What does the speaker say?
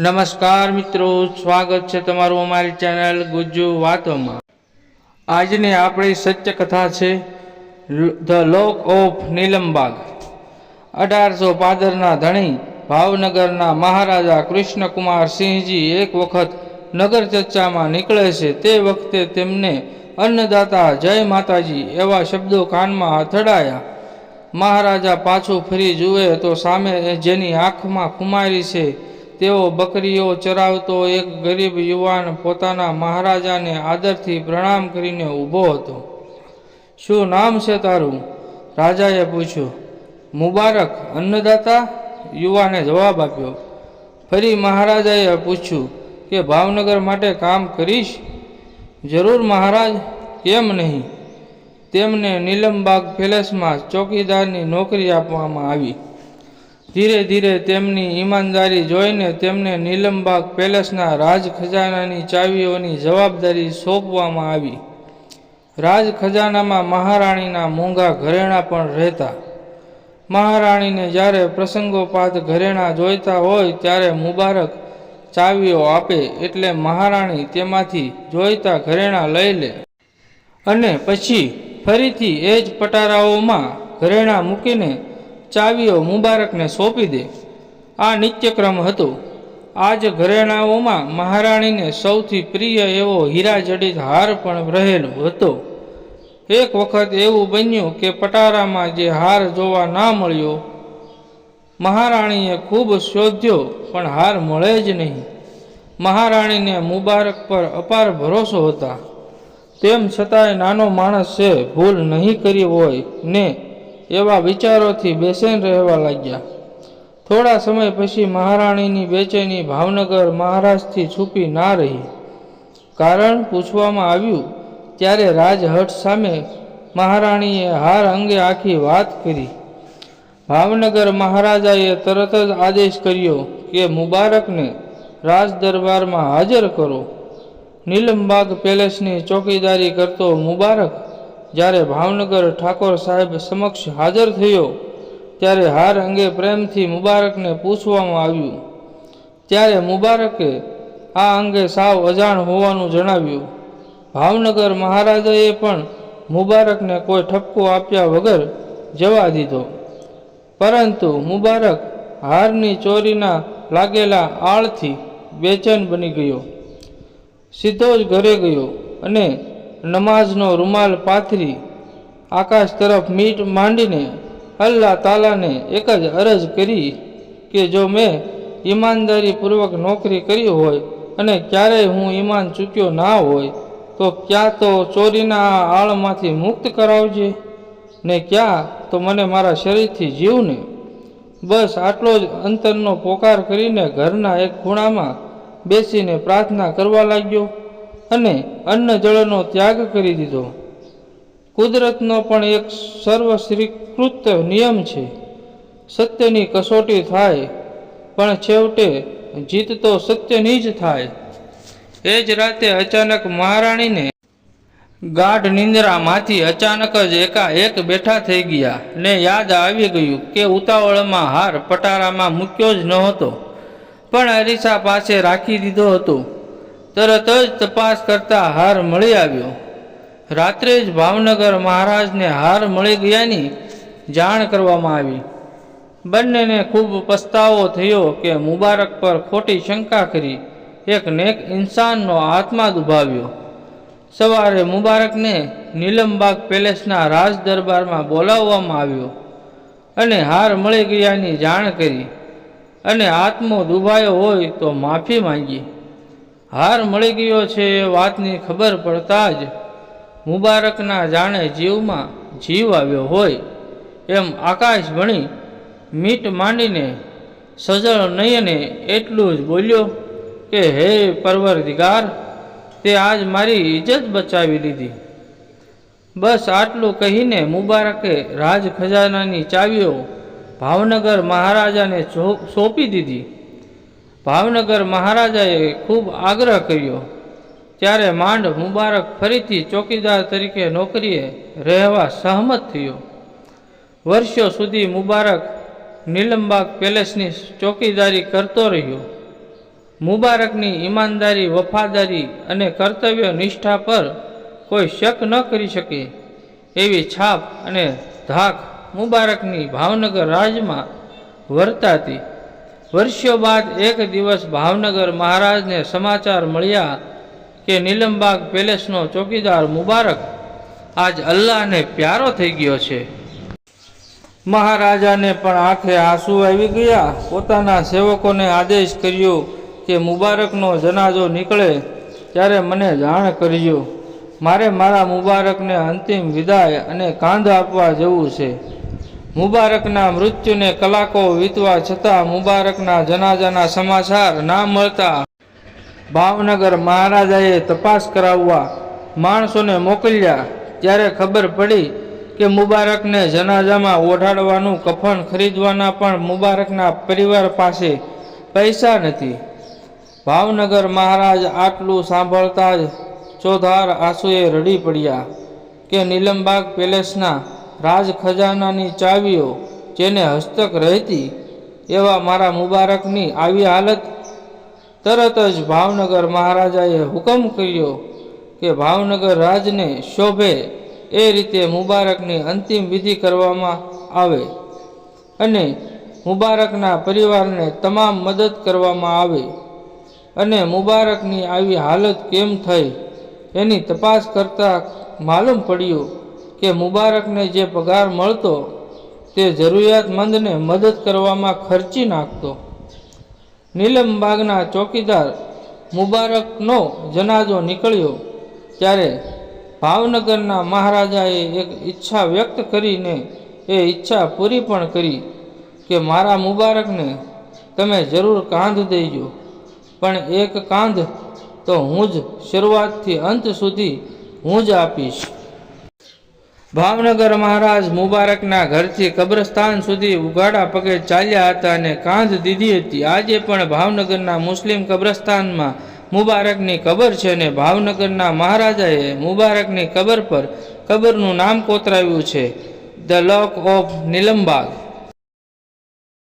નમસ્કાર મિત્રો, સ્વાગત છે તમારું અમારી ચેનલ ગુજ્જુ વાતોમાં. આજની આપણી સત્ય કથા છે, ધ લોક ઓફ નીલમબાગ. અઢારસો પાદરના ધણી ભાવનગરના મહારાજા કૃષ્ણકુમાર સિંહજી એક વખત નગર ચર્ચામાં નીકળે છે, તે વખતે તેમને અન્નદાતા જય માતાજી એવા શબ્દો કાનમાં અથડાયા. મહારાજા પાછું ફરી જુએ તો સામે જેની આંખમાં ખુમારી છે તેઓ બકરીઓ ચરાવતો એક ગરીબ યુવાન પોતાના મહારાજાને આદરથી પ્રણામ કરીને ઊભો હતો. શું નામ છે તારું? રાજાએ પૂછ્યું. મુબારક, અન્નદાતા? યુવાને જવાબ આપ્યો. ફરી મહારાજાએ પૂછ્યું કે, ભાવનગર માટે કામ કરીશ? જરૂર મહારાજ, કેમ નહીં? તેમને નીલમબાગ પેલેસમાં ચોકીદારની નોકરી આપવામાં આવી. ધીરે ધીરે તેમની ઈમાનદારી જોઈને તેમને નીલમબાગ પેલેસના રાજ ખજાનાની ચાવીઓની જવાબદારી સોંપવામાં આવી. રાજ ખજાનામાં મહારાણીના મોંઘા ઘરેણાં પણ રહેતા. મહારાણીને જ્યારે પ્રસંગોપાત ઘરેણાં જોઈતા હોય ત્યારે મુબારક ચાવીઓ આપે એટલે મહારાણી તેમાંથી જોઈતા ઘરેણાં લઈ લે. અને પછી ફરીથી એ જ પટારાઓમાં ઘરેણાં મૂકીને ચાવીઓ મુબારકને સોંપી દે. આ નિત્યક્રમ હતો. આ જ ઘરેણાઓમાં મહારાણીને સૌથી પ્રિય એવો હીરાજડિત હાર પણ રહેલો હતો. એક વખત એવું બન્યું કે પટારામાં જે હાર જોવા ના મળ્યો, મહારાણીએ ખૂબ શોધ્યો, પણ હાર મળે જ નહીં. મહારાણીને મુબારક પર અપાર ભરોસો હતા. તેમ છતાંય નાનો માણસ ભૂલ નહીં કરી હોય ને એવા વિચારોથી બેચેન રહેવા લાગ્યા. થોડા સમય પછી મહારાણીની બેચેની ભાવનગર મહારાજથી છૂપી ના રહી. કારણ પૂછવામાં આવ્યું, ત્યારે રાજહટ સામે મહારાણીએ હાર અંગે આખી વાત કરી. ભાવનગર મહારાજાએ તરત જ આદેશ કર્યો કે મુબારકને રાજ દરબારમાં હાજર કરો. નીલમબાગ પેલેસની ચોકીદારી કરતો મુબારક જ્યારે ભાવનગર ઠાકોર સાહેબ સમક્ષ હાજર થયો, ત્યારે હાર અંગે પ્રેમથી મુબારકને પૂછવામાં આવ્યું. ત્યારે મુબારકે આ અંગે સાવ અજાણ હોવાનું જણાવ્યું. ભાવનગર મહારાજાએ પણ મુબારકને કોઈ ઠપકો આપ્યા વગર જવા દીધો. પરંતુ મુબારક હારની ચોરીના લાગેલા આળથી બેચેન બની ગયો. સીધો જ ઘરે ગયો અને નમાઝનો રૂમાલ પાથરી, આકાશ તરફ મીટ માંડીને અલ્લાહ તાલાને એક જ અરજ કરી કે જો મેં ઈમાનદારીપૂર્વક નોકરી કરી હોય અને ક્યારેય હું ઈમાન ચૂક્યો ના હોય, તો ક્યાં તો ચોરીના આળમાંથી મુક્ત કરાવજે? ને ક્યાં તો મને મારા શરીરથી જીવને? બસ આટલો જ અંતરનો પોકાર કરીને ઘરના એક ખૂણામાં બેસીને પ્રાર્થના કરવા લાગ્યો. અને અન્ન જળનો ત્યાગ કરી દીધો. કુદરતનો પણ એક સર્વશ્રીકૃત નિયમ છે. સત્યની કસોટી થાય, પણ છેવટે જીત તો સત્યની જ થાય. એ જ રાતે અચાનક મહારાણીને ગાઢ નિંદ્રામાંથી અચાનક જ એકાએક બેઠા થઈ ગયા ને યાદ આવી ગયું કે ઉતાવળમાં હાર પટારામાં મૂક્યો જ નહોતો, પણ અરીસા પાસે રાખી દીધો હતો. તરત જ તપાસ કરતા હાર મળી આવ્યો. રાત્રે જ ભાવનગર મહારાજને હાર મળી ગયાની જાણ કરવામાં આવી. બંનેને ખૂબ પસ્તાવો થયો કે મુબારક પર ખોટી શંકા કરી એક નેક ઇન્સાનનો આત્મા દુભાવ્યો. સવારે મુબારકને નીલમબાગ પેલેસના રાજ દરબારમાં બોલાવવામાં આવ્યો અને હાર મળી ગયાની જાણ કરી અને આત્મો દુભાયો હોય તો માફી માંગી. હાર મળી ગયો છે એ વાતની ખબર પડતા જ મુબારકના જાણે જીવમાં જીવ આવ્યો હોય એમ આકાશ ભણી મીટ માંડીને સજળ નયને એટલું જ બોલ્યો કે, હે પરવરદિગાર, તે આજ મારી ઇજ્જત બચાવી લીધી. બસ આટલું કહીને મુબારકે રાજ ખજાનાની ચાવીઓ ભાવનગર મહારાજાને સોંપી દીધી. ભાવનગર મહારાજાએ ખૂબ આગ્રહ કર્યો. ત્યારે માંડ મુબારક ફરીથી ચોકીદાર તરીકે નોકરીએ રહેવા સહમત થયો. વર્ષો સુધી મુબારક નીલમબાગ પેલેસની ચોકીદારી કરતો રહ્યો. મુબારકની ઈમાનદારી, વફાદારી અને કર્તવ્ય નિષ્ઠા પર કોઈ શક ન કરી શકે એવી છાપ અને ધાક મુબારકની ભાવનગર રાજમાં વર્તાતી. વર્ષો બાદ એક દિવસ ભાવનગર મહારાજને સમાચાર મળ્યા કે નીલમબાગ પેલેસનો ચોકીદાર મુબારક આજ અલ્લાહને પ્યારો થઈ ગયો છે. મહારાજાને પણ આંખે આંસુ આવી ગયા. પોતાના સેવકોને આદેશ કર્યો કે મુબારકનો જનાજો નીકળે ત્યારે મને જાણ કરજો. મારે મારા મુબારકને અંતિમ વિદાય અને કાંધ આપવા જવું છે. મુબારકના મૃત્યુને કલાકો વીતવા છતાં મુબારકના જનાજાના સમાચાર ના મળતા. ભાવનગર મહારાજાએ તપાસ કરાવવા માણસોને મોકલ્યા, ત્યારે ખબર પડી કે મુબારકને જનાજામાં ઓઢાડવાનું કફન ખરીદવાના પણ મુબારકના પરિવાર પાસે પૈસા નથી. ભાવનગર મહારાજ આટલું સાંભળતા જ ચોધાર આંસુએ રડી પડ્યા કે નીલમબાગ પેલેસના રાજ ખજાનાની ચાવીઓ જેને હસ્તક રહેતી એવા મારા મુબારકની આવી હાલત તરત જ ભાવનગર મહારાજાએ હુકમ કર્યો કે ભાવનગર રાજને શોભે એ રીતે મુબારકની અંતિમ વિધિ કરવામાં આવે અને મુબારકના પરિવારને તમામ મદદ કરવામાં આવે અને મુબારકની આવી હાલત કેમ થઈ એની તપાસ કરતાં માલુમ પડ્યું કે મુબારકને જે પગાર મળતો, તે જરૂરિયાતમંદને મદદ કરવામાં ખર્ચી નાખતો. નીલમબાગના ચોકીદાર મુબારકનો જનાજો નીકળ્યો, ત્યારે ભાવનગરના મહારાજાએ એક ઈચ્છા વ્યક્ત કરીને એ ઈચ્છા પૂરી પણ કરી કે મારા મુબારકને તમે જરૂર કાંધ દેજો. પણ એક કાંધ તો હું જ શરૂઆતથી અંત સુધી હું જ આપીશ. ભાવનગર મહારાજ મુબારકના ઘરથી કબ્રસ્તાન સુધી ઉઘાડા પગે ચાલ્યા હતા અને કાંધ દીધી હતી. આજે પણ ભાવનગરના મુસ્લિમ કબ્રસ્તાનમાં મુબારકની કબર છે અને ભાવનગરના મહારાજાએ મુબારકની કબર પર કબરનું નામ કોતરાવ્યું છે. The lock of Nilambag.